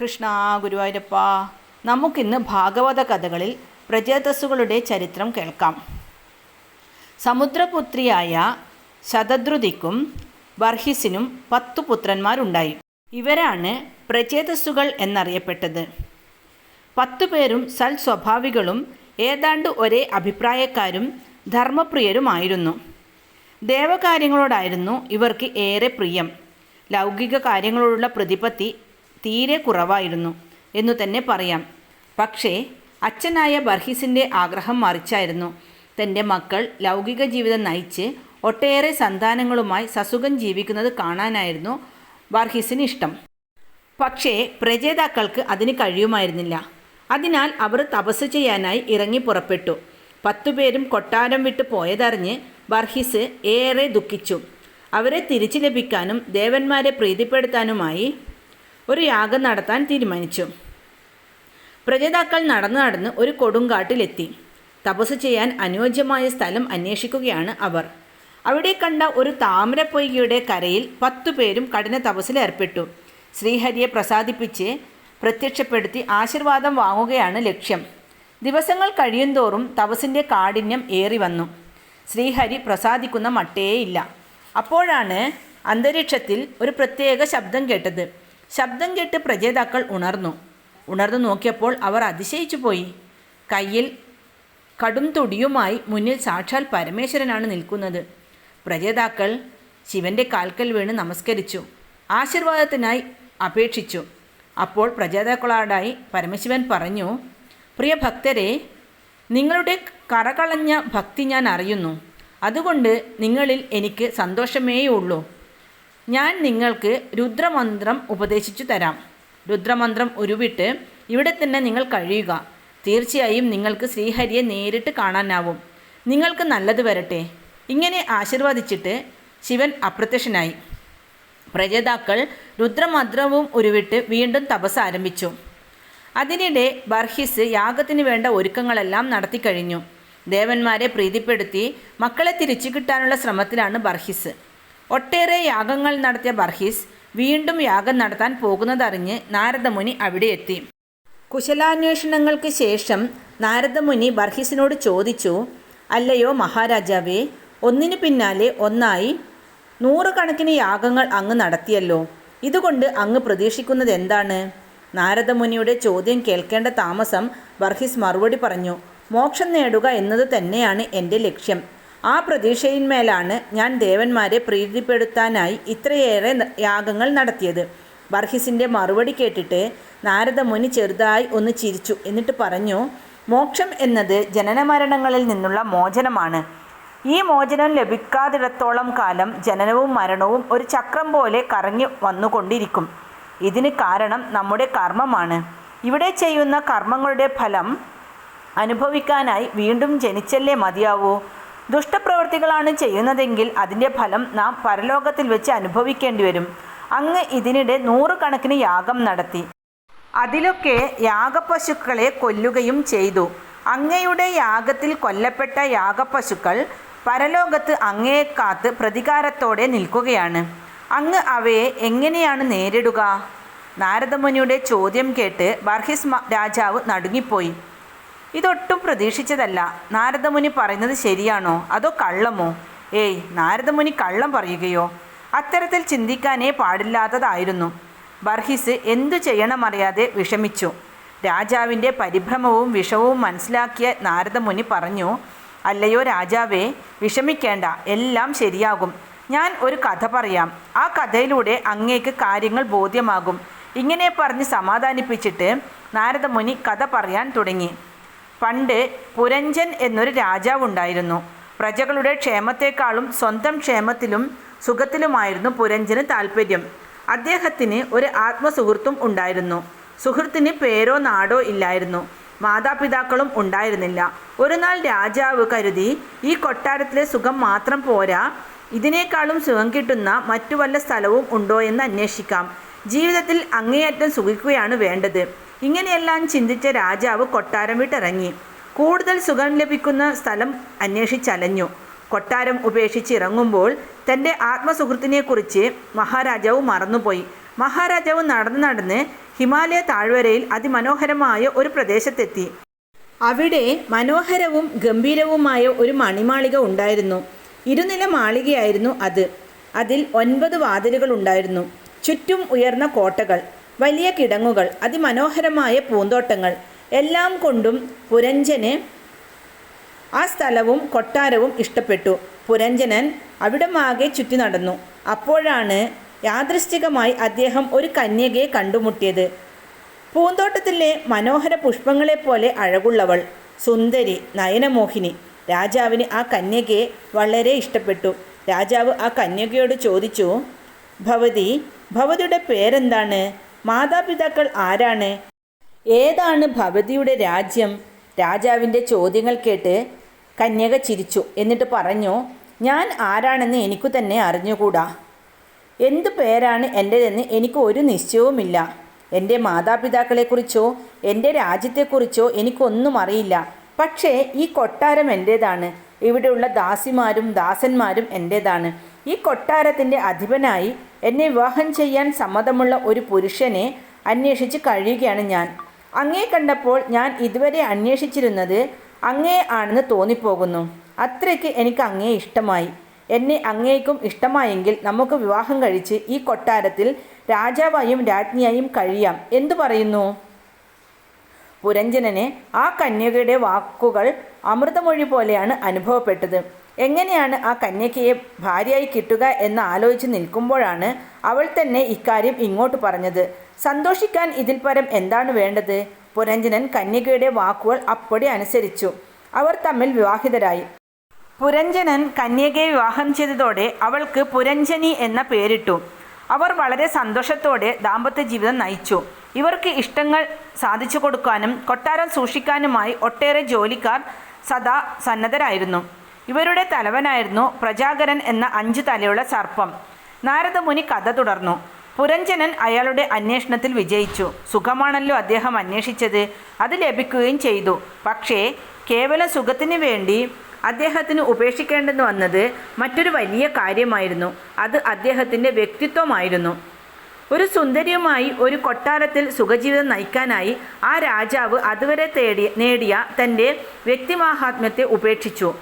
കൃഷ്ണ ഗുരുവായൂരപ്പ. നമുക്കിന്ന് ഭാഗവത കഥകളിൽ പ്രജേതസ്സുകളുടെ ചരിത്രം കേൾക്കാം. സമുദ്രപുത്രിയായ ശതദ്രുതിക്കും ബർഹിസിനും പത്തു പുത്രന്മാരുണ്ടായി. ഇവരാണ് പ്രചേതസ്സുകൾ എന്നറിയപ്പെട്ടത്. പത്തു പേരും സൽ സ്വഭാവികളും ഏതാണ്ട് ഒരേ അഭിപ്രായക്കാരും ധർമ്മപ്രിയരുമായിരുന്നു. ദേവകാര്യങ്ങളോടായിരുന്നു ഇവർക്ക് ഏറെ പ്രിയം. ലൗകിക കാര്യങ്ങളോടുള്ള പ്രതിപത്തി തീരെ കുറവായിരുന്നു എന്നു തന്നെ പറയാം. പക്ഷേ അച്ഛനായ ബർഹിസിന്റെ ആഗ്രഹം മറിച്ചായിരുന്നു. തന്റെ മക്കൾ ലൗകിക ജീവിതം നയിച്ച് ഒട്ടേറെ സന്താനങ്ങളുമായി സസുഖം ജീവിക്കുന്നത് കാണാനായിരുന്നു ബർഹിസിന് ഇഷ്ടം. പക്ഷേ പ്രജേതാക്കൾക്ക് അതിന് കഴിയുമായിരുന്നില്ല. അതിനാൽ അവർ തപസ് ചെയ്യാനായി ഇറങ്ങി പുറപ്പെട്ടു. പത്തുപേരും കൊട്ടാരം വിട്ടു പോയതറിഞ്ഞ് ബർഹിസ് ഏറെ ദുഃഖിച്ചു. അവരെ തിരിച്ചു ലഭിക്കാനും ദേവന്മാരെ പ്രീതിപ്പെടുത്താനുമായി ഒരു യാഗം നടത്താൻ തീരുമാനിച്ചു. പ്രജേതാക്കൾ നടന്നു നടന്ന് ഒരു കൊടുങ്കാട്ടിലെത്തി. തപസ് ചെയ്യാൻ അനുയോജ്യമായ സ്ഥലം അന്വേഷിക്കുകയാണ് അവർ. അവിടെ കണ്ട ഒരു താമരപ്പൊയ്കയുടെ കരയിൽ പത്തു പേരും കഠിന തപസ്സിൽ ഏർപ്പെട്ടു. ശ്രീഹരിയെ പ്രസാദിപ്പിച്ച് പ്രത്യക്ഷപ്പെടുത്തി ആശീർവാദം വാങ്ങുകയാണ് ലക്ഷ്യം. ദിവസങ്ങൾ കഴിയുന്തോറും തപസിന്റെ കാഠിന്യം ഏറി വന്നു. ശ്രീഹരി പ്രസാദിക്കുന്ന മട്ടേയില്ല. അപ്പോഴാണ് അന്തരീക്ഷത്തിൽ ഒരു പ്രത്യേക ശബ്ദം കേട്ടത്. ശബ്ദം കേട്ട് പ്രജേതാക്കൾ ഉണർന്നു. ഉണർന്നു നോക്കിയപ്പോൾ അവർ അതിശയിച്ചു പോയി. കയ്യിൽ കടും തൊടിയുമായി മുന്നിൽ സാക്ഷാൽ പരമേശ്വരനാണ് നിൽക്കുന്നത്. പ്രജേതാക്കൾ ശിവന്റെ കാൽക്കൽ വീണ് നമസ്കരിച്ചു. ആശീർവാദത്തിനായി അപേക്ഷിച്ചു. അപ്പോൾ പ്രജേതാക്കളോടായി പരമശിവൻ പറഞ്ഞു പ്രിയ ഭക്തരെ നിങ്ങളുടെ കറകളഞ്ഞ ഭക്തി ഞാൻ അറിയുന്നു. അതുകൊണ്ട് നിങ്ങളിൽ എനിക്ക് സന്തോഷമേയുള്ളൂ. ഞാൻ നിങ്ങൾക്ക് രുദ്രമന്ത്രം ഉപദേശിച്ചു തരാം. രുദ്രമന്ത്രം ഉരുവിട്ട് ഇവിടെ തന്നെ നിങ്ങൾ കഴിയുക. തീർച്ചയായും നിങ്ങൾക്ക് ശ്രീഹരിയെ നേരിട്ട് കാണാനാവും. നിങ്ങൾക്ക് നല്ലത് വരട്ടെ. ഇങ്ങനെ ആശീർവദിച്ചിട്ട് ശിവൻ അപ്രത്യക്ഷനായി. പ്രജേതാക്കൾ രുദ്രമന്ത്രവും ഉരുവിട്ട് വീണ്ടും തപസ് ആരംഭിച്ചു. അതിനിടെ ബർഹിസ് യാഗത്തിന് വേണ്ട ഒരുക്കങ്ങളെല്ലാം നടത്തിക്കഴിഞ്ഞു ദേവന്മാരെ പ്രീതിപ്പെടുത്തി മക്കളെ തിരിച്ചു കിട്ടാനുള്ള ശ്രമത്തിലാണ് ബർഹിസ്. ഒട്ടേറെ യാഗങ്ങൾ നടത്തിയ ബർഹിസ് വീണ്ടും യാഗം നടത്താൻ പോകുന്നതറിഞ്ഞ് നാരദമുനി അവിടെ എത്തി. കുശലാന്വേഷണങ്ങൾക്ക് ശേഷം നാരദമുനി ബർഹിസിനോട് ചോദിച്ചു അല്ലയോ മഹാരാജാവേ ഒന്നിനു പിന്നാലെ ഒന്നായി നൂറുകണക്കിന് യാഗങ്ങൾ അങ്ങ് നടത്തിയല്ലോ. ഇതുകൊണ്ട് അങ്ങ് പ്രതീക്ഷിക്കുന്നത് എന്താണ്? നാരദമുനിയുടെ ചോദ്യം കേൾക്കേണ്ട താമസം ബർഹിസ് മറുപടി പറഞ്ഞു മോക്ഷം നേടുക എന്നത് തന്നെയാണ് എന്റെ ലക്ഷ്യം. ആ പ്രതീക്ഷയിന്മേലാണ് ഞാൻ ദേവന്മാരെ പ്രീതിപ്പെടുത്താനായി ഇത്രയേറെ യാഗങ്ങൾ നടത്തിയത്. ബർഹിസിന്റെ മറുപടി കേട്ടിട്ട് നാരദമുനി ചെറുതായി ഒന്ന് ചിരിച്ചു. എന്നിട്ട് പറഞ്ഞു മോക്ഷം എന്നത് ജനനമരണങ്ങളിൽ നിന്നുള്ള മോചനമാണ്. ഈ മോചനം ലഭിക്കാത്തിടത്തോളം കാലം ജനനവും മരണവും ഒരു ചക്രം പോലെ കറങ്ങി വന്നുകൊണ്ടിരിക്കും. ഇതിന് കാരണം നമ്മുടെ കർമ്മമാണ്. ഇവിടെ ചെയ്യുന്ന കർമ്മങ്ങളുടെ ഫലം അനുഭവിക്കാനായി വീണ്ടും ജനിച്ചല്ലേ മതിയാവൂ? ദുഷ്ടപ്രവൃത്തികളാണ് ചെയ്യുന്നതെങ്കിൽ അതിന്റെ ഫലം നാം പരലോകത്തിൽ വെച്ച് അനുഭവിക്കേണ്ടി വരും. അങ്ങ് ഇതിനിടെ നൂറുകണക്കിന് യാഗം നടത്തി. അതിലൊക്കെ യാഗപശുക്കളെ കൊല്ലുകയും ചെയ്തു. അങ്ങയുടെ യാഗത്തിൽ കൊല്ലപ്പെട്ട യാഗപശുക്കൾ പരലോകത്ത് അങ്ങയെ കാത്ത് പ്രതികാരത്തോടെ നിൽക്കുകയാണ്. അങ്ങ് അവയെ എങ്ങനെയാണ് നേരിടുക? നാരദമുനിയുടെ ചോദ്യം കേട്ട് ബർഹിസ് രാജാവ് നടുങ്ങിപ്പോയി. ഇതൊട്ടും പ്രതീക്ഷിച്ചതല്ല. നാരദമുനി പറയുന്നത് ശരിയാണോ? അതോ കള്ളമോ? ഏയ് നാരദമുനി കള്ളം പറയുകയോ? അത്തരത്തിൽ ചിന്തിക്കാനേ പാടില്ലാത്തതായിരുന്നു. ബർഹിസ് എന്തു ചെയ്യണമറിയാതെ വിഷമിച്ചു. രാജാവിന്റെ പരിഭ്രമവും വിഷവും മനസ്സിലാക്കിയ നാരദമുനി പറഞ്ഞു അല്ലയോ രാജാവേ വിഷമിക്കേണ്ട എല്ലാം ശരിയാകും. ഞാൻ ഒരു കഥ പറയാം. ആ കഥയിലൂടെ അങ്ങേക്ക് കാര്യങ്ങൾ ബോധ്യമാകും. ഇങ്ങനെ പറഞ്ഞ് സമാധാനിപ്പിച്ചിട്ട് നാരദമുനി കഥ പറയാൻ തുടങ്ങി. പണ്ട് പുരഞ്ജൻ എന്നൊരു രാജാവ് ഉണ്ടായിരുന്നു പ്രജകളുടെ ക്ഷേമത്തെക്കാളും സ്വന്തം ക്ഷേമത്തിലും സുഖത്തിലുമായിരുന്നു പുരഞ്ജന് താല്പര്യം. അദ്ദേഹത്തിന് ഒരു ആത്മസുഹൃത്തും ഉണ്ടായിരുന്നു. സുഹൃത്തിന് പേരോ നാടോ ഇല്ലായിരുന്നു. മാതാപിതാക്കളും ഉണ്ടായിരുന്നില്ല. ഒരു നാൾ രാജാവ് കരുതി ഈ കൊട്ടാരത്തിലെ സുഖം മാത്രം പോരാ. ഇതിനേക്കാളും സുഖം കിട്ടുന്ന മറ്റു വല്ല സ്ഥലവും ഉണ്ടോ എന്ന് അന്വേഷിക്കാം. ജീവിതത്തിൽ അങ്ങേയറ്റം സുഖിക്കുകയാണ് വേണ്ടത്. ഇങ്ങനെയെല്ലാം ചിന്തിച്ച രാജാവ് കൊട്ടാരം വിട്ടിറങ്ങി. കൂടുതൽ സുഖം ലഭിക്കുന്ന സ്ഥലം അന്വേഷിച്ചലഞ്ഞു. കൊട്ടാരം ഉപേക്ഷിച്ച് ഇറങ്ങുമ്പോൾ തന്റെ ആത്മസുഹൃത്തിനെക്കുറിച്ച് മഹാരാജാവ് മറന്നുപോയി. മഹാരാജാവ് നടന്ന് നടന്ന് ഹിമാലയ താഴ്വരയിൽ അതിമനോഹരമായ ഒരു പ്രദേശത്തെത്തി. അവിടെ മനോഹരവും ഗംഭീരവുമായ ഒരു മണിമാളിക ഉണ്ടായിരുന്നു. ഇരുനില മാളികയായിരുന്നു അത്. അതിൽ ഒൻപത് വാതിലുകൾ ഉണ്ടായിരുന്നു. ചുറ്റും ഉയർന്ന കോട്ടകൾ. വലിയ കിടങ്ങുകൾ അതിമനോഹരമായ പൂന്തോട്ടങ്ങൾ. എല്ലാം കൊണ്ടും പുരഞ്ജന് ആ സ്ഥലവും കൊട്ടാരവും ഇഷ്ടപ്പെട്ടു. പുരഞ്ജനൻ അവിടമാകെ ചുറ്റി നടന്നു. അപ്പോഴാണ് യാദൃശ്ചികമായി അദ്ദേഹം ഒരു കന്യകയെ കണ്ടുമുട്ടിയത്. പൂന്തോട്ടത്തിലെ മനോഹര പുഷ്പങ്ങളെപ്പോലെ അഴകുള്ളവൾ സുന്ദരി നയനമോഹിനി. രാജാവിന് ആ കന്യകയെ വളരെ ഇഷ്ടപ്പെട്ടു. രാജാവ് ആ കന്യകയോട് ചോദിച്ചു ഭവതി ഭവതിയുടെ പേരെന്താണ്? മാതാപിതാക്കൾ ആരാണ്? ഏതാണ് ഭവതിയുടെ രാജ്യം? രാജാവിന്റെ ചോദ്യങ്ങൾ കേട്ട് കന്യക ചിരിച്ചു. എന്നിട്ട് പറഞ്ഞു ഞാൻ ആരാണെന്ന് എനിക്കു തന്നെ അറിഞ്ഞുകൂടാ. എന്തു പേരാണ് എന്റെതെന്ന് എനിക്ക് ഒരു നിശ്ചയവുമില്ല. എന്റെ മാതാപിതാക്കളെക്കുറിച്ചോ എന്റെ രാജ്യത്തെക്കുറിച്ചോ എനിക്കൊന്നും അറിയില്ല. പക്ഷേ ഈ കൊട്ടാരം എന്റേതാണ്. ഇവിടെയുള്ള ദാസിമാരും ദാസന്മാരും എന്റേതാണ്. ഈ കൊട്ടാരത്തിന്റെ അധിപനായി എന്നെ വിവാഹം ചെയ്യാൻ സമ്മതമുള്ള ഒരു പുരുഷനെ അന്വേഷിച്ച് കഴിയുകയാണ് ഞാൻ. അങ്ങേ കണ്ടപ്പോൾ ഞാൻ ഇതുവരെ അന്വേഷിച്ചിരുന്നത് അങ്ങേ ആണെന്ന് തോന്നിപ്പോകുന്നു. അത്രയ്ക്ക് എനിക്ക് അങ്ങേ ഇഷ്ടമായി. എന്നെ അങ്ങേക്കും ഇഷ്ടമായെങ്കിൽ നമുക്ക് വിവാഹം കഴിച്ച് ഈ കൊട്ടാരത്തിൽ രാജാവായും രാജ്ഞിയായും കഴിയാം. എന്തു പറയുന്നു? പുരഞ്ജനനെ ആ കന്യകയുടെ വാക്കുകൾ അമൃതമൊഴി പോലെയാണ് അനുഭവപ്പെട്ടത്. എങ്ങനെയാണ് ആ കന്യകയെ ഭാര്യയായി കിട്ടുക എന്ന് ആലോചിച്ച് നിൽക്കുമ്പോഴാണ് അവൾ തന്നെ ഇക്കാര്യം ഇങ്ങോട്ട് പറഞ്ഞത്. സന്തോഷിക്കാൻ ഇതിൽ പരം എന്താണ് വേണ്ടത്? പുരഞ്ജനൻ കന്യകയുടെ വാക്കുകൾ അപ്പടി അനുസരിച്ചു. അവർ തമ്മിൽ വിവാഹിതരായി. പുരഞ്ജനൻ കന്യകയെ വിവാഹം ചെയ്തതോടെ അവൾക്ക് പുരഞ്ജനി എന്ന പേരിട്ടു. അവർ വളരെ സന്തോഷത്തോടെ ദാമ്പത്യ ജീവിതം നയിച്ചു. ഇവർക്ക് ഇഷ്ടങ്ങൾ സാധിച്ചു കൊടുക്കാനും കൊട്ടാരം സൂക്ഷിക്കാനുമായി ഒട്ടേറെ ജോലിക്കാർ സദാ സന്നദ്ധരായിരുന്നു. ഇവരുടെ തലവനായിരുന്നു പ്രജാകരൻ എന്ന അഞ്ചു തലയുള്ള സർപ്പം. നാരദമുനി കഥ തുടർന്നു. പുരഞ്ജനൻ അയാളുടെ അന്വേഷണത്തിൽ വിജയിച്ചു. സുഖമാണല്ലോ അദ്ദേഹം അന്വേഷിച്ചത്. അത് ലഭിക്കുകയും ചെയ്തു. പക്ഷേ കേവല സുഖത്തിന് വേണ്ടി അദ്ദേഹത്തിന് ഉപേക്ഷിക്കേണ്ടെന്ന് വന്നത് മറ്റൊരു വലിയ കാര്യമായിരുന്നു. അത് അദ്ദേഹത്തിന്റെ വ്യക്തിത്വമായിരുന്നു. ഒരു സുന്ദരിയുമായി ഒരു കൊട്ടാരത്തിൽ സുഖജീവിതം നയിക്കാനായി ആ രാജാവ് അതുവരെ തേടി നേടിയ തന്റെ വ്യക്തിമാഹാത്മ്യത്തെ ഉപേക്ഷിച്ചു.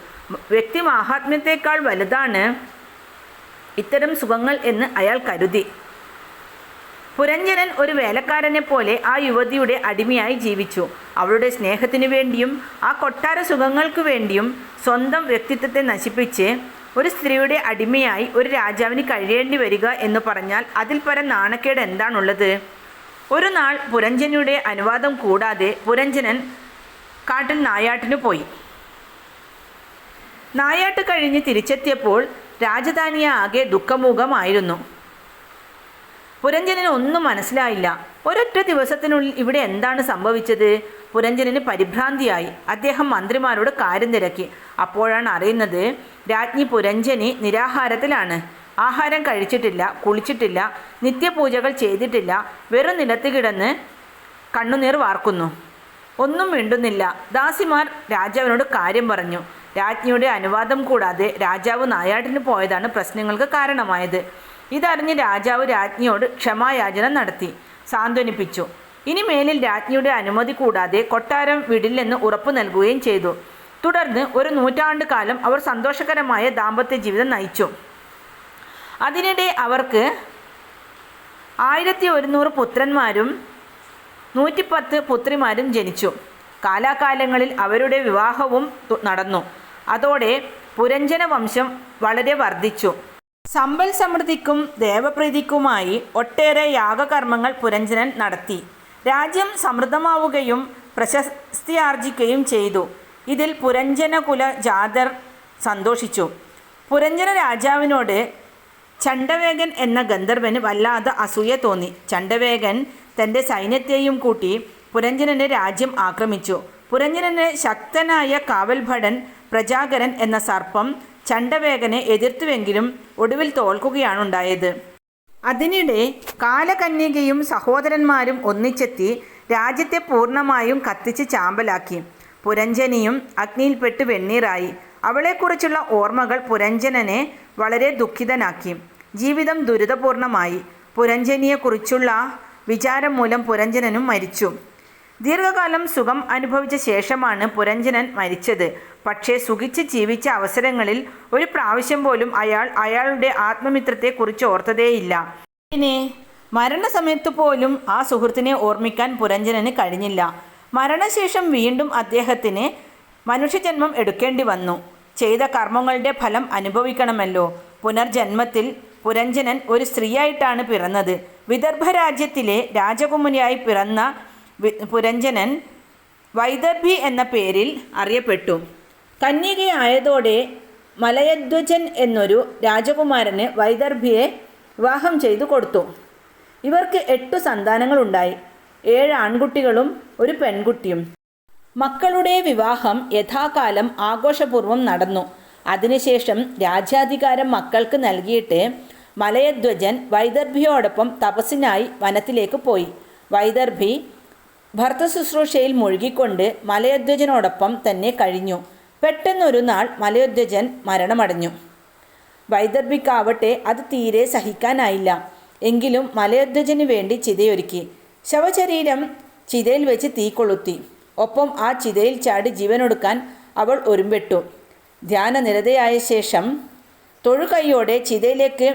വ്യക്തിമാഹാത്മ്യത്തെക്കാൾ വലുതാണ് ഇത്തരം സുഖങ്ങൾ എന്ന് അയാൾ കരുതി. പുരഞ്ജനൻ ഒരു വേലക്കാരനെ പോലെ ആ യുവതിയുടെ അടിമയായി ജീവിച്ചു. അവളുടെ സ്നേഹത്തിനു വേണ്ടിയും ആ കൊട്ടാര സുഖങ്ങൾക്ക് വേണ്ടിയും സ്വന്തം വ്യക്തിത്വത്തെ നശിപ്പിച്ച് ഒരു സ്ത്രീയുടെ അടിമയായി ഒരു രാജാവിന് കഴിയേണ്ടി വരിക എന്ന് പറഞ്ഞാൽ അതിൽ പരം നാണക്കേട് എന്താണുള്ളത്? ഒരു നാൾ പുരഞ്ജനയുടെ അനുവാദം കൂടാതെ പുരഞ്ജനൻ കാട്ടിൽ നായാട്ടിനു പോയി. നായാട്ട് കഴിഞ്ഞ് തിരിച്ചെത്തിയപ്പോൾ രാജധാനിയെ ആകെ ദുഃഖമുഖമായിരുന്നു. പുരഞ്ജനന് ഒന്നും മനസ്സിലായില്ല. ഒരൊറ്റ ദിവസത്തിനുള്ളിൽ ഇവിടെ എന്താണ് സംഭവിച്ചത്? പുരഞ്ജനന് പരിഭ്രാന്തിയായി. അദ്ദേഹം മന്ത്രിമാരോട് കാര്യം തിരക്കി. അപ്പോഴാണ് അറിയുന്നത് രാജ്ഞി പുരഞ്ജനി നിരാഹാരത്തിലാണ്. ആഹാരം കഴിച്ചിട്ടില്ല കുളിച്ചിട്ടില്ല നിത്യപൂജകൾ ചെയ്തിട്ടില്ല വെറും നിലത്ത് കിടന്ന് കണ്ണുനീർ വാർക്കുന്നു. ഒന്നും മിണ്ടുന്നില്ല. ദാസിമാർ രാജാവിനോട് കാര്യം പറഞ്ഞു. രാജ്ഞിയുടെ അനുവാദം കൂടാതെ രാജാവ് നായാട്ടിന് പോയതാണ് പ്രശ്നങ്ങൾക്ക് കാരണമായത്. ഇതറിഞ്ഞ് രാജാവ് രാജ്ഞിയോട് ക്ഷമായാചന നടത്തി. സാന്ത്വനിപ്പിച്ചു. ഇനി മേലിൽ രാജ്ഞിയുടെ അനുമതി കൂടാതെ കൊട്ടാരം വിടില്ലെന്ന് ഉറപ്പു നൽകുകയും ചെയ്തു. തുടർന്ന് ഒരു നൂറ്റാണ്ട് കാലം അവർ സന്തോഷകരമായ ദാമ്പത്യ ജീവിതം നയിച്ചു. അതിനിടെ അവർക്ക് ആയിരത്തി ഒരുന്നൂറ് പുത്രന്മാരും നൂറ്റിപ്പത്ത് പുത്രിമാരും ജനിച്ചു. കാലാകാലങ്ങളിൽ അവരുടെ വിവാഹവും നടന്നു. അതോടെ പുരഞ്ജന വംശം വളരെ വർദ്ധിച്ചു. സമ്പൽ സമൃദ്ധിക്കും ദേവപ്രീതിക്കുമായി ഒട്ടേറെ യാഗകർമ്മങ്ങൾ പുരഞ്ജനൻ നടത്തി. രാജ്യം സമൃദ്ധമാവുകയും പ്രശസ്തിയാർജിക്കുകയും ചെയ്തു. ഇതിൽ പുരഞ്ജനകുല ജാതർ സന്തോഷിച്ചു. പുരഞ്ജന രാജാവിനോട് ചണ്ടവേഗൻ എന്ന ഗന്ധർവന് വല്ലാതെ അസൂയ തോന്നി. ചണ്ടവേഗൻ തന്റെ സൈന്യത്തെയും കൂട്ടി പുരഞ്ജനന്റെ രാജ്യം ആക്രമിച്ചു. പുരഞ്ജനന് ശക്തനായ കാവൽഭടൻ പ്രജാകരൻ എന്ന സർപ്പം ചണ്ടവേഗനെ എതിർത്തുവെങ്കിലും ഒടുവിൽ തോൽക്കുകയാണുണ്ടായത്. അതിനിടെ കാലകന്യകയും സഹോദരന്മാരും ഒന്നിച്ചെത്തി രാജ്യത്തെ പൂർണമായും കത്തിച്ച് ചാമ്പലാക്കി. പുരഞ്ജനിയും അഗ്നിയിൽപ്പെട്ട് വെണ്ണീറായി. അവളെക്കുറിച്ചുള്ള ഓർമ്മകൾ പുരഞ്ജനനെ വളരെ ദുഃഖിതനാക്കി. ജീവിതം ദുരിതപൂർണമായി. പുരഞ്ജനിയെക്കുറിച്ചുള്ള വിചാരം മൂലം പുരഞ്ജനനും മരിച്ചു. ദീർഘകാലം സുഖം അനുഭവിച്ച ശേഷമാണ് പുരഞ്ജനൻ മരിച്ചത്. പക്ഷേ സുഖിച്ച് ജീവിച്ച അവസരങ്ങളിൽ ഒരു പ്രാവശ്യം പോലും അയാൾ അയാളുടെ ആത്മമിത്രത്തെക്കുറിച്ച് ഓർത്തതേയില്ല. പിന്നെ മരണസമയത്ത് പോലും ആ സുഹൃത്തിനെ ഓർമ്മിക്കാൻ പുരഞ്ജനന് കഴിഞ്ഞില്ല. മരണശേഷം വീണ്ടും അദ്ദേഹത്തിന് മനുഷ്യജന്മം എടുക്കേണ്ടി വന്നു. ചെയ്ത കർമ്മങ്ങളുടെ ഫലം അനുഭവിക്കണമല്ലോ. പുനർജന്മത്തിൽ പുരഞ്ജനൻ ഒരു സ്ത്രീയായിട്ടാണ് പിറന്നത്. വിദർഭ രാജ്യത്തിലെ രാജകുമാരിയായി പിറന്ന പുരഞ്ജനൻ വൈദർഭി എന്ന പേരിൽ അറിയപ്പെട്ടു. കന്യകയായതോടെ മലയധ്വജൻ എന്നൊരു രാജകുമാരന് വൈദർഭിയെ വിവാഹം ചെയ്തു കൊടുത്തു. ഇവർക്ക് എട്ടു സന്താനങ്ങളുണ്ടായി. ഏഴ് ആൺകുട്ടികളും ഒരു പെൺകുട്ടിയും. മക്കളുടെ വിവാഹം യഥാകാലം ആഘോഷപൂർവം നടന്നു. അതിനുശേഷം രാജ്യാധികാരം മക്കൾക്ക് നൽകിയിട്ട് മലയധ്വജൻ വൈദർഭിയോടൊപ്പം തപസ്സിനായി വനത്തിലേക്ക് പോയി. വൈദർഭി ഭർത്തശുശ്രൂഷയിൽ മുഴുകിക്കൊണ്ട് മലയധ്വജനോടൊപ്പം തന്നെ കഴിഞ്ഞു. പെട്ടെന്നൊരു നാൾ മലയധ്വജൻ മരണമടഞ്ഞു. വൈദർഭിക്കാവട്ടെ അത് തീരെ സഹിക്കാനായില്ല. എങ്കിലും മലയധ്വജന് വേണ്ടി ചിതയൊരുക്കി. ശവശരീരം ചിതയിൽ വെച്ച് തീ കൊളുത്തി. ഒപ്പം ആ ചിതയിൽ ചാടി ജീവനൊടുക്കാൻ അവൾ ഒരുമ്പെട്ടു. ധ്യാനനിരതയായ ശേഷം തൊഴുകൈയോടെ ചിതയിലേക്ക്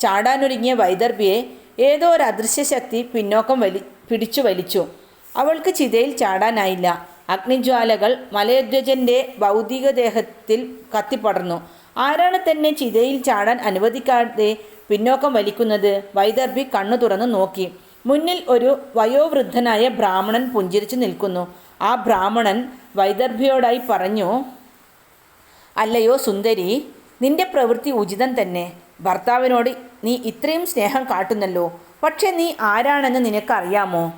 ചാടാനൊരുങ്ങിയ വൈദർഭിയെ ഏതോ ഒരു അദൃശ്യശക്തി പിന്നോക്കം വലി പിടിച്ചു വലിച്ചു. അവൾക്ക് ചിതയിൽ ചാടാനായില്ല. അഗ്നിജ്വാലകൾ മലയധ്വജന്റെ ഭൗതികദേഹത്തിൽ കത്തിപ്പടർന്നു. ആരാണ് തന്നെ ചിതയിൽ ചാടാൻ അനുവദിക്കാതെ പിന്നോക്കം വലിക്കുന്നത്? വൈദർഭി കണ്ണു തുറന്നു നോക്കി. മുന്നിൽ ഒരു വയോവൃദ്ധനായ ബ്രാഹ്മണൻ പുഞ്ചിരിച്ചു നിൽക്കുന്നു. ആ ബ്രാഹ്മണൻ വൈദർഭിയോടായി പറഞ്ഞു അല്ലയോ സുന്ദരി നിന്റെ പ്രവൃത്തി ഉചിതം തന്നെ. ഭർത്താവിനോട് നീ ഇത്രയും സ്നേഹം കാട്ടുന്നല്ലോ. പക്ഷേ നീ ആരാണെന്ന് നിനക്കറിയാമോ?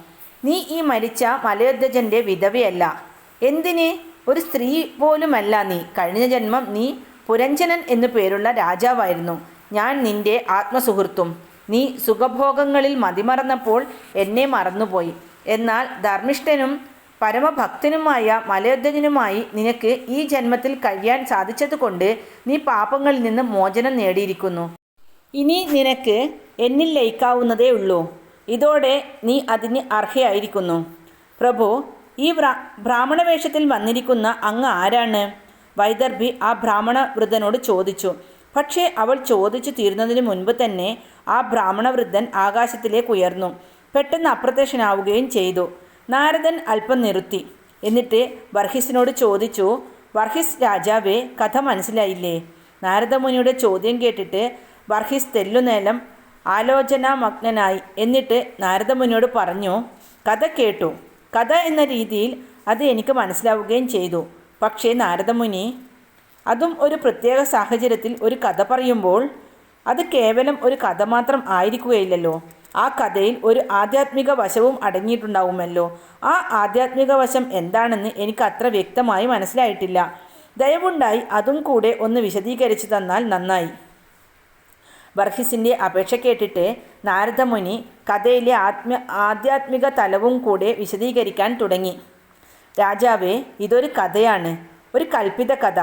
നീ ഈ മരിച്ച മലയുദ്ധജന്റെ വിധവയല്ല. എന്തിന്? ഒരു സ്ത്രീ പോലുമല്ല നീ. കഴിഞ്ഞ ജന്മം നീ പുരഞ്ജനൻ എന്നു പേരുള്ള രാജാവായിരുന്നു. ഞാൻ നിന്റെ ആത്മസുഹൃത്തും. നീ സുഖഭോഗങ്ങളിൽ മതിമറന്നപ്പോൾ എന്നെ മറന്നുപോയി. എന്നാൽ ധർമ്മിഷ്ഠനും പരമഭക്തനുമായ മലയുദ്ധജനുമായി നിനക്ക് ഈ ജന്മത്തിൽ കഴിയാൻ സാധിച്ചതുകൊണ്ട് നീ പാപങ്ങളിൽ നിന്ന് മോചനം നേടിയിരിക്കുന്നു. ഇനി നിനക്ക് എന്നിൽ ലയിക്കാവുന്നതേ ഉള്ളൂ. ഇതോടെ നീ അതിന് അർഹയായിരിക്കുന്നു. പ്രഭു ഈ ബ്രാ ബ്രാഹ്മണ വേഷത്തിൽ വന്നിരിക്കുന്ന അങ്ങ് ആരാണ്? വൈദർഭി ആ ബ്രാഹ്മണ വൃദ്ധനോട് ചോദിച്ചു. പക്ഷേ അവൾ ചോദിച്ചു തീരുന്നതിന് മുൻപ് തന്നെ ആ ബ്രാഹ്മണ വൃദ്ധൻ ആകാശത്തിലേക്ക് ഉയർന്നു. പെട്ടെന്ന് അപ്രത്യക്ഷനാവുകയും ചെയ്തു. നാരദൻ അല്പം നിർത്തി എന്നിട്ട് വർഹിസിനോട് ചോദിച്ചു വർഹിസ് രാജാവേ കഥ മനസ്സിലായില്ലേ? നാരദമുനിയുടെ ചോദ്യം കേട്ടിട്ട് വർഹിസ് തെല്ലുനേലം ആലോചനാമഗ്നനായി എന്നിട്ട് നാരദമുനിയോട് പറഞ്ഞു കഥ കേട്ടു. കഥ എന്ന രീതിയിൽ അത് എനിക്ക് മനസ്സിലാവുകയും ചെയ്തു. പക്ഷേ നാരദമുനി അതും ഒരു പ്രത്യേക സാഹചര്യത്തിൽ ഒരു കഥ പറയുമ്പോൾ അത് കേവലം ഒരു കഥ മാത്രം ആയിരിക്കുകയില്ലല്ലോ. ആ കഥയിൽ ഒരു ആധ്യാത്മിക വശവും അടങ്ങിയിട്ടുണ്ടാവുമല്ലോ. ആ ആധ്യാത്മിക വശം എന്താണെന്ന് എനിക്ക് അത്ര വ്യക്തമായി മനസ്സിലായിട്ടില്ല. ദയവുണ്ടായി അതും കൂടെ ഒന്ന് വിശദീകരിച്ചു തന്നാൽ നന്നായി. വർഗീസിന്റെ അപേക്ഷ കേട്ടിട്ട് നാരദമുനി കഥയിലെ ആത്മ ആധ്യാത്മിക തലവും കൂടെ വിശദീകരിക്കാൻ തുടങ്ങി. രാജാവേ ഇതൊരു കഥയാണ് ഒരു കൽപ്പിത കഥ.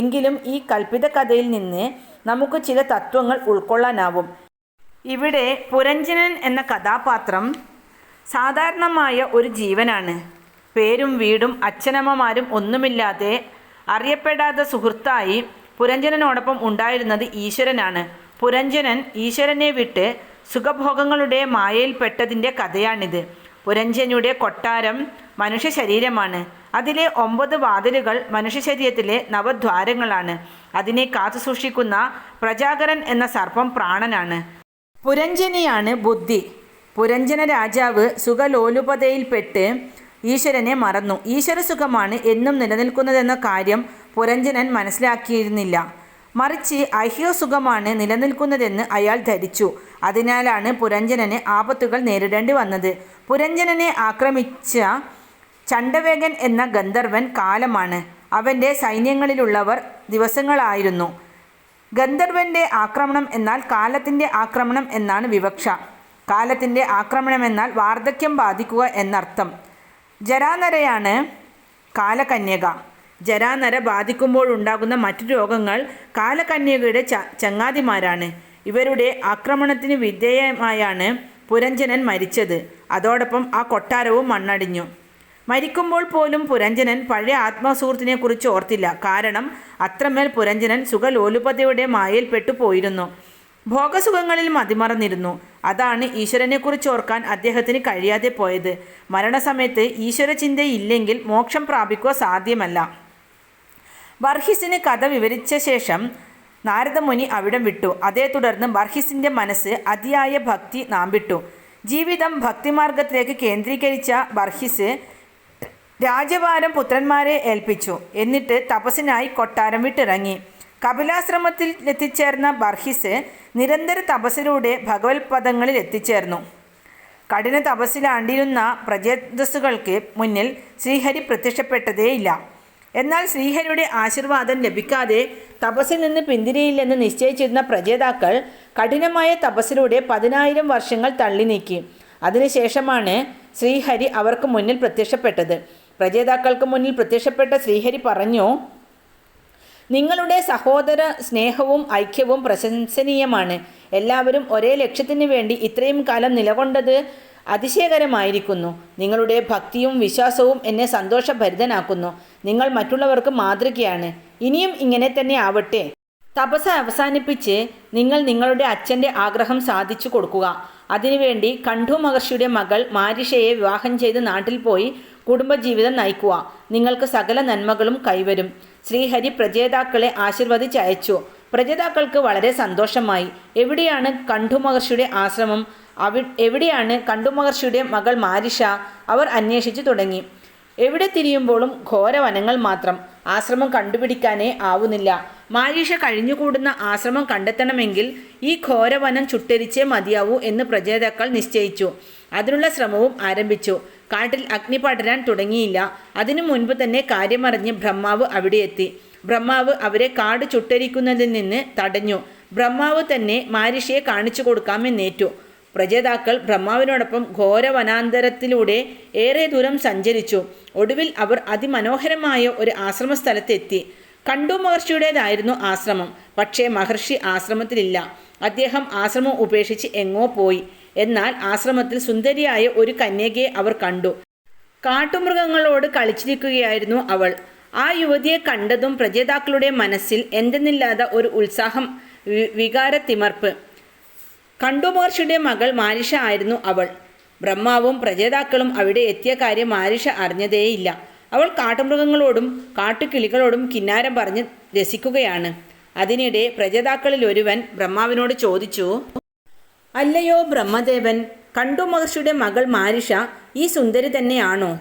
എങ്കിലും ഈ കൽപ്പിത കഥയിൽ നിന്ന് നമുക്ക് ചില തത്വങ്ങൾ ഉൾക്കൊള്ളാനാവും. ഇവിടെ പുരഞ്ജനൻ എന്ന കഥാപാത്രം സാധാരണമായ ഒരു ജീവനാണ്. പേരും വീടും അച്ഛനമ്മമാരും ഒന്നുമില്ലാതെ അറിയപ്പെടാത്ത സുഹൃത്തായി പുരഞ്ജനനോടൊപ്പം ഉണ്ടായിരുന്നത് ഈശ്വരനാണ്. പുരഞ്ജനൻ ഈശ്വരനെ വിട്ട് സുഖഭോഗങ്ങളുടെ മായയിൽപ്പെട്ടതിന്റെ കഥയാണിത്. പുരഞ്ജനുടെ കൊട്ടാരം മനുഷ്യ ശരീരമാണ് അതിലെ ഒമ്പത് വാതിലുകൾ മനുഷ്യ ശരീരത്തിലെ നവദ്വാരങ്ങളാണ്. അതിനെ കാത്തുസൂക്ഷിക്കുന്ന പ്രജാകരൻ എന്ന സർപ്പം പ്രാണനാണ്. പുരഞ്ജനിയാണ് ബുദ്ധി. പുരഞ്ജന രാജാവ് സുഖലോലുപതയിൽപ്പെട്ട് ഈശ്വരനെ മറന്നു. ഈശ്വര സുഖമാണ് എന്നും നിലനിൽക്കുന്നതെന്ന കാര്യം പുരഞ്ജനൻ മനസ്സിലാക്കിയിരുന്നില്ല. മറിച്ച് ഐഹ്യസുഖമാണ് നിലനിൽക്കുന്നതെന്ന് അയാൾ ധരിച്ചു. അതിനാലാണ് പുരഞ്ജനന് ആപത്തുകൾ നേരിടേണ്ടി വന്നത്. പുരഞ്ജനനെ ആക്രമിച്ച ചണ്ടവേഗൻ എന്ന ഗന്ധർവൻ കാലമാണ്. അവന്റെ സൈന്യങ്ങളിലുള്ളവർ ദിവസങ്ങളായിരുന്നു. ഗന്ധർവന്റെ ആക്രമണം എന്നാൽ കാലത്തിന്റെ ആക്രമണം എന്നാണ് വിവക്ഷ. കാലത്തിന്റെ ആക്രമണം എന്നാൽ വാർദ്ധക്യം ബാധിക്കുക എന്നർത്ഥം. ജരാനരയാണ് കാലകന്യക. ജരാനര ബാധിക്കുമ്പോൾ ഉണ്ടാകുന്ന മറ്റു രോഗങ്ങൾ കാലകന്യകയുടെ ച ചങ്ങാതിമാരാണ്. ഇവരുടെ ആക്രമണത്തിന് വിധേയമായാണ് പുരഞ്ജനൻ മരിച്ചത്. അതോടൊപ്പം ആ കൊട്ടാരവും മണ്ണടിഞ്ഞു. മരിക്കുമ്പോൾ പോലും പുരഞ്ജനൻ പഴയ ആത്മസുഹൃത്തിനെക്കുറിച്ച് ഓർത്തില്ല. കാരണം അത്രമേൽ പുരഞ്ജനൻ സുഖലോലുപതയുടെ മായയിൽപ്പെട്ടു പോയിരുന്നു. ഭോഗസുഖങ്ങളിൽ മതിമറന്നിരുന്നു. അതാണ് ഈശ്വരനെക്കുറിച്ച് ഓർക്കാൻ അദ്ദേഹത്തിന് കഴിയാതെ പോയത്. മരണസമയത്ത് ഈശ്വരചിന്തയില്ലെങ്കിൽ മോക്ഷം പ്രാപിക്കുക സാധ്യമല്ല. ബർഹിസിന് കഥ വിവരിച്ച ശേഷം നാരദമുനി അവിടം വിട്ടു. അതേ തുടർന്ന് ബർഹിസിന്റെ മനസ്സ് അതിയായ ഭക്തി നാമ്പിട്ടു. ജീവിതം ഭക്തിമാർഗത്തിലേക്ക് കേന്ദ്രീകരിച്ച ബർഹിസ് രാജഭാരം പുത്രന്മാരെ ഏൽപ്പിച്ചു. എന്നിട്ട് തപസ്സിനായി കൊട്ടാരം വിട്ടിറങ്ങി. കപിലാശ്രമത്തിൽ എത്തിച്ചേർന്ന ബർഹിസ് നിരന്തര തപസ്സിലൂടെ ഭഗവത് പദങ്ങളിൽ എത്തിച്ചേർന്നു. കഠിന തപസ്സിലാണ്ടിരുന്ന പ്രജേതസ്സുകൾക്ക് മുന്നിൽ ശ്രീഹരി പ്രത്യക്ഷപ്പെട്ടതേയില്ല. എന്നാൽ ശ്രീഹരിയുടെ ആശീർവാദം ലഭിക്കാതെ തപസ്സിൽ നിന്ന് പിന്തിരിയില്ലെന്ന് നിശ്ചയിച്ചിരുന്ന പ്രജേതാക്കൾ കഠിനമായ തപസ്സിലൂടെ പതിനായിരം വർഷങ്ങൾ തള്ളി നീക്കി. അതിനുശേഷമാണ് ശ്രീഹരി അവർക്ക് മുന്നിൽ പ്രത്യക്ഷപ്പെട്ടത്. പ്രജേതാക്കൾക്ക് മുന്നിൽ പ്രത്യക്ഷപ്പെട്ട ശ്രീഹരി പറഞ്ഞു നിങ്ങളുടെ സഹോദര സ്നേഹവും ഐക്യവും പ്രശംസനീയമാണ്. എല്ലാവരും ഒരേ ലക്ഷ്യത്തിന് വേണ്ടി ഇത്രയും കാലം നിലകൊണ്ടത് അതിശയകരമായിരിക്കുന്നു. നിങ്ങളുടെ ഭക്തിയും വിശ്വാസവും എന്നെ സന്തോഷഭരിതനാക്കുന്നു. നിങ്ങൾ മറ്റുള്ളവർക്ക് മാതൃകയാണ്. ഇനിയും ഇങ്ങനെ തന്നെ ആവട്ടെ. തപസ് അവസാനിപ്പിച്ച് നിങ്ങൾ നിങ്ങളുടെ അച്ഛന്റെ ആഗ്രഹം സാധിച്ചു കൊടുക്കുക. അതിനുവേണ്ടി കണ്ഠു മഹർഷിയുടെ മകൾ മാരിഷയെ വിവാഹം ചെയ്ത് നാട്ടിൽ പോയി കുടുംബജീവിതം നയിക്കുക. നിങ്ങൾക്ക് സകല നന്മകളും കൈവരും. ശ്രീഹരി പ്രജേതാക്കളെ ആശീർവദിച്ചയച്ചു. പ്രജേതാക്കൾക്ക് വളരെ സന്തോഷമായി. എവിടെയാണ് കണ്ഠു മഹർഷിയുടെ ആശ്രമം? അവി എവിടെയാണ് കണ്ടുമഹർഷിയുടെ മകൾ മാരിഷ? അവർ അന്വേഷിച്ചു തുടങ്ങി. എവിടെ തിരിയുമ്പോഴും ഘോരവനങ്ങൾ മാത്രം. ആശ്രമം കണ്ടുപിടിക്കാനേ ആവുന്നില്ല. മാരീഷ കഴിഞ്ഞുകൂടുന്ന ആശ്രമം കണ്ടെത്തണമെങ്കിൽ ഈ ഘോരവനം ചുട്ടരിച്ചേ മതിയാവൂ എന്ന് പ്രചേതാക്കൾ നിശ്ചയിച്ചു. അതിനുള്ള ശ്രമവും ആരംഭിച്ചു. കാട്ടിൽ അഗ്നി പടരാൻ തുടങ്ങിയില്ല. അതിനു മുൻപ് തന്നെ കാര്യമറിഞ്ഞ് ബ്രഹ്മാവ് അവിടെ എത്തി. ബ്രഹ്മാവ് അവരെ കാട് ചുട്ടരിക്കുന്നതിൽ നിന്ന് തടഞ്ഞു. ബ്രഹ്മാവ് തന്നെ മാരിഷയെ കാണിച്ചു കൊടുക്കാമെന്നേറ്റു. പ്രജേതാക്കൾ ബ്രഹ്മാവിനോടൊപ്പം ഘോരവനാന്തരത്തിലൂടെ ഏറെ ദൂരം സഞ്ചരിച്ചു. ഒടുവിൽ അവർ അതിമനോഹരമായ ഒരു ആശ്രമ സ്ഥലത്തെത്തി കണ്ടു മഹർഷിയുടേതായിരുന്നു ആശ്രമം പക്ഷേ മഹർഷി ആശ്രമത്തിലില്ല. അദ്ദേഹം ആശ്രമം ഉപേക്ഷിച്ച് എങ്ങോ പോയി. എന്നാൽ ആശ്രമത്തിൽ സുന്ദരിയായ ഒരു കന്യകയെ അവർ കണ്ടു. കാട്ടുമൃഗങ്ങളോട് കളിച്ചിരിക്കുകയായിരുന്നു അവൾ. ആ യുവതിയെ കണ്ടതും പ്രജേതാക്കളുടെ മനസ്സിൽ എന്തെന്നില്ലാത്ത ഒരു ഉത്സാഹം വികാരത്തിമർപ്പ്. കണ്ടു മഹർഷിയുടെ മകൾ മാരിഷ ആയിരുന്നു അവൾ. ബ്രഹ്മാവും പ്രജേതാക്കളും അവിടെ എത്തിയ കാര്യം മാരിഷ അറിഞ്ഞതേയില്ല. അവൾ കാട്ടുമൃഗങ്ങളോടും കാട്ടുകിളികളോടും കിന്നാരം പറഞ്ഞ് രസിക്കുകയാണ്. അതിനിടെ പ്രജേതാക്കളിൽ ഒരുവൻ ബ്രഹ്മാവിനോട് ചോദിച്ചു അല്ലയോ ബ്രഹ്മദേവൻ കണ്ടു മഹർഷിയുടെ മകൾ മാരിഷ ഈ സുന്ദരി തന്നെയാണോ?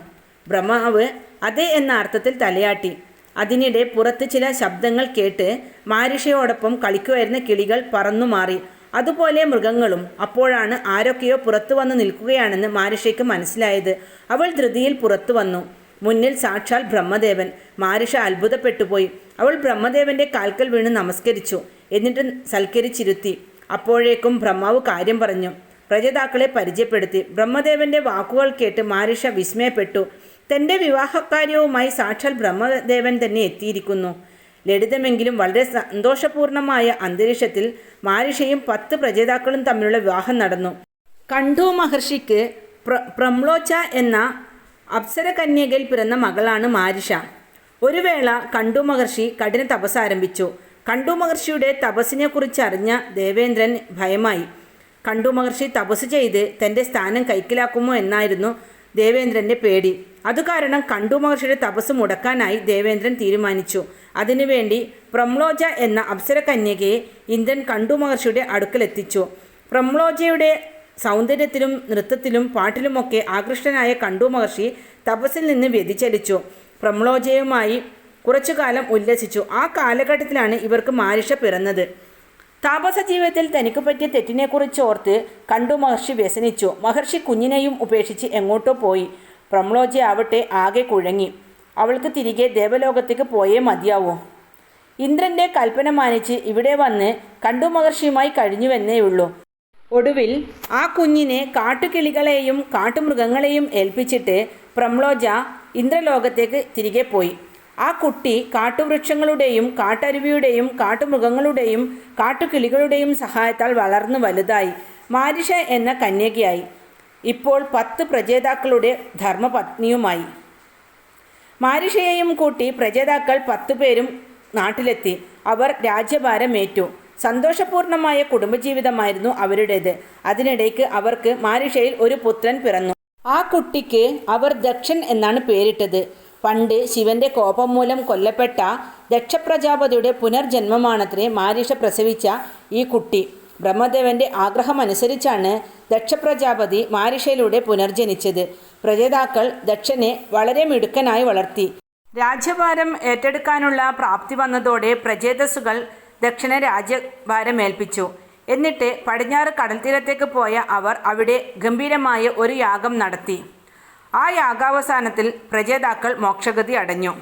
ബ്രഹ്മാവ് അതെ എന്ന അർത്ഥത്തിൽ തലയാട്ടി. അതിനിടെ പുറത്ത് ചില ശബ്ദങ്ങൾ കേട്ട് മാരിഷയോടൊപ്പം കളിക്കുമായിരുന്ന കിളികൾ പറന്നു മാറി അതുപോലെ മൃഗങ്ങളും അപ്പോഴാണ് ആരൊക്കെയോ പുറത്തു വന്ന് നിൽക്കുകയാണെന്ന് മാരിഷയ്ക്ക് മനസ്സിലായത്. അവൾ ധൃതിയിൽ പുറത്തു വന്നു. മുന്നിൽ സാക്ഷാൽ ബ്രഹ്മദേവൻ. മാരിഷ അത്ഭുതപ്പെട്ടുപോയി. അവൾ ബ്രഹ്മദേവന്റെ കാൽക്കൽ വീണ് നമസ്കരിച്ചു. എന്നിട്ട് സൽക്കരിച്ചിരുത്തി. അപ്പോഴേക്കും ബ്രഹ്മാവ് കാര്യം പറഞ്ഞു. പ്രജതാക്കളെ പരിചയപ്പെടുത്തി. ബ്രഹ്മദേവന്റെ വാക്കുകൾ കേട്ട് മാരിഷ വിസ്മയപ്പെട്ടു. തന്റെ വിവാഹകാര്യവുമായി സാക്ഷാൽ ബ്രഹ്മദേവൻ തന്നെ എത്തിയിരിക്കുന്നു. ലളിതമെങ്കിലും വളരെ സന്തോഷപൂർണമായ അന്തരീക്ഷത്തിൽ മാരിഷയും പത്ത് പ്രജേതാക്കളും തമ്മിലുള്ള വിവാഹം നടന്നു. കണ്ഠു മഹർഷിക്ക് പ്ര പ്രംലോച്ച എന്ന അപ്സരകന്യകയിൽ പിറന്ന മകളാണ് മാരിഷ. ഒരു വേള കണ്ടു മഹർഷി കഠിന തപസ് ആരംഭിച്ചു. കണ്ടു മഹർഷിയുടെ തപസ്സിനെക്കുറിച്ച് അറിഞ്ഞ ദേവേന്ദ്രൻ ഭയമായി. കണ്ടു മഹർഷി തപസ് ചെയ്ത് തന്റെ സ്ഥാനം കൈക്കലാക്കുമോ എന്നായിരുന്നു ദേവേന്ദ്രന്റെ പേടി. അതുകാരണം കണ്ടു മഹർഷിയുടെ തപസ് മുടക്കാനായി ദേവേന്ദ്രൻ തീരുമാനിച്ചു. അതിനുവേണ്ടി പ്രംലോജ എന്ന അപ്സരകന്യകയെ ഇന്ദ്രൻ കണ്ടു മഹർഷിയുടെ അടുക്കലെത്തിച്ചു. പ്രംലോജയുടെ സൗന്ദര്യത്തിലും നൃത്തത്തിലും പാട്ടിലുമൊക്കെ ആകൃഷ്ടനായ കണ്ടു മഹർഷി തപസ്സിൽ നിന്ന് വ്യതിചലിച്ചു. പ്രംലോജയുമായി കുറച്ചു കാലം ഉല്ലസിച്ചു. ആ കാലഘട്ടത്തിലാണ് ഇവർക്ക് മാരിഷ പിറന്നത്. താപസ ജീവിതത്തിൽ തനിക്ക് പറ്റിയ തെറ്റിനെക്കുറിച്ച് ഓർത്ത് കണ്ടു മഹർഷി വ്യസനിച്ചു. മഹർഷി കുഞ്ഞിനെയും ഉപേക്ഷിച്ച് എങ്ങോട്ടോ പോയി. പ്രംലോജ ആവട്ടെ ആകെ കുഴങ്ങി. അവൾക്ക് തിരികെ ദേവലോകത്തേക്ക് പോയേ മതിയാവോ. ഇന്ദ്രന്റെ കൽപ്പന മാനിച്ച് ഇവിടെ വന്ന് കണ്ടു മഹർഷിയുമായി കഴിഞ്ഞുവെന്നേയുള്ളൂ ഒടുവിൽ ആ കുഞ്ഞിനെ കാട്ടുകിളികളെയും കാട്ടുമൃഗങ്ങളെയും ഏൽപ്പിച്ചിട്ട് പ്രംലോജ ഇന്ദ്രലോകത്തേക്ക് തിരികെ പോയി. ആ കുട്ടി കാട്ടുവൃക്ഷങ്ങളുടെയും കാട്ടരുവിയുടെയും കാട്ടുമൃഗങ്ങളുടെയും കാട്ടുകിളികളുടെയും സഹായത്താൽ വളർന്നു വലുതായി. മാരിഷ എന്ന കന്യകയായി. ഇപ്പോൾ പത്ത് പ്രജേതാക്കളുടെ ധർമ്മപത്നിയുമായി. മാരിഷയെയും കൂട്ടി പ്രജേതാക്കൾ പത്തു പേരും നാട്ടിലെത്തി. അവർ രാജ്യഭാരമേറ്റു. സന്തോഷപൂർണമായ കുടുംബജീവിതമായിരുന്നു അവരുടേത്. അതിനിടയ്ക്ക് അവർക്ക് മാരിഷയിൽ ഒരു പുത്രൻ പിറന്നു. ആ കുട്ടിക്ക് അവർ ദക്ഷൻ എന്നാണ് പേരിട്ടത്. പണ്ട് ശിവന്റെ കോപം മൂലം കൊല്ലപ്പെട്ട ദക്ഷപ്രജാപതിയുടെ പുനർജന്മമാണത്രേ മാരിഷ പ്രസവിച്ച ഈ കുട്ടി. ബ്രഹ്മദേവന്റെ ആഗ്രഹമനുസരിച്ചാണ് ദക്ഷപ്രജാപതി മാരിഷയിലൂടെ പുനർജനിച്ചത്. പ്രജേതാക്കൾ ദക്ഷനെ വളരെ മിടുക്കനായി വളർത്തി. രാജ്യഭാരം ഏറ്റെടുക്കാനുള്ള പ്രാപ്തി വന്നതോടെ പ്രജേതസ്സുകൾ ദക്ഷനെ രാജ്യഭാരം ഏൽപ്പിച്ചു. എന്നിട്ട് പടിഞ്ഞാറ് കടൽത്തീരത്തേക്ക് പോയ അവർ അവിടെ ഗംഭീരമായ ഒരു യാഗം നടത്തി. ആ യാഗാവസാനത്തിൽ പ്രജേതാക്കൾ മോക്ഷഗതി അടഞ്ഞു.